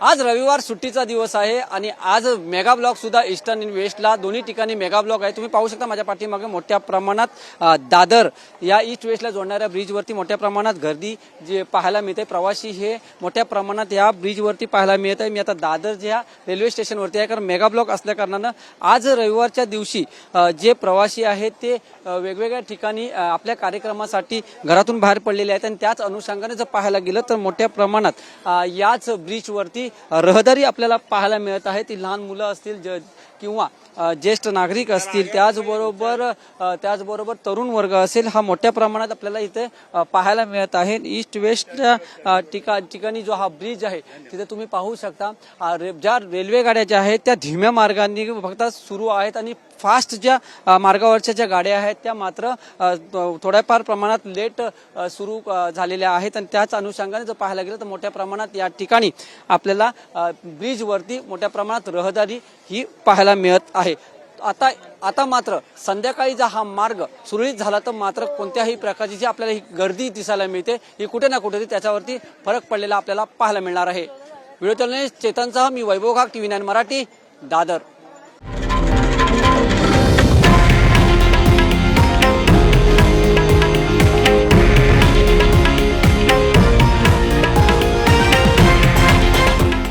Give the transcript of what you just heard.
आज रविवार सुट्टीचा दिवस आहे आणि आज मेगा ब्लॉक सुद्धा ईस्टर्न वेस्टला दोन्ही ठिकाणी मेगा ब्लॉक आहे. तुम्ही पाहू शकता माझ्या पाठीमागे मोठ्या प्रमाणात दादर. या ईस्ट वेस्टला जोडणाऱ्या ब्रिजवरती मोठ्या प्रमाणात गर्दी जे पाहायला मिळते. प्रवासी हे मोठ्या प्रमाणात या ब्रिजवरती पाहायला मिळत आहे. मी आता दादर ज्या रेल्वे स्टेशनवरती आहे कारण मेगा ब्लॉक असल्याकारणानं आज रविवारच्या दिवशी जे प्रवासी आहेत ते वेगवेगळ्या ठिकाणी आपल्या कार्यक्रमासाठी घरातून बाहेर पडलेले आहेत. आणि त्याच अनुषंगाने जर पाहायला गेलं तर मोठ्या प्रमाणात याच ब्रिजवरती रहदारी आपल्याला पाहायला मिळत आहे. ती लहान मुलं असतील ज किंवा ज्येष्ठ नागरिक असतील त्याचबरोबर त्याचबरोबर तरुण वर्ग असेल हा मोठ्या प्रमाणात आपल्याला इथे पाहायला मिळत आहे. ईस्ट वेस्ट ठिका ठिकाणी जो हा ब्रिज आहे तिथे तुम्ही पाहू शकता ज्या रेल्वे गाड्या ज्या आहेत त्या धीम्या मार्गांनी फक्त सुरू आहेत आणि फास्ट ज्या मार्गावरच्या ज्या गाड्या आहेत त्या मात्र थोड्याफार प्रमाणात लेट सुरू झालेल्या आहेत. आणि त्याच अनुषंगाने जर पाहायला गेलं तर मोठ्या प्रमाणात या ठिकाणी आपल्याला आपल्याला ब्रिजवरती मोठ्या प्रमाणात रहदारी ही पाहायला मिळत आहे. आता आता मात्र संध्याकाळी जर हा मार्ग सुरळीत झाला तर मात्र कोणत्याही प्रकारची जी आपल्याला ही गर्दी दिसायला मिळते ही कुठे ना कुठेतरी त्याच्यावरती फरक पडलेला आपल्याला पाहायला मिळणार आहे. व्हिडिओ चॅनल चेतनसह मी वैभव घाग टीव्ही नाईन मराठी दादर.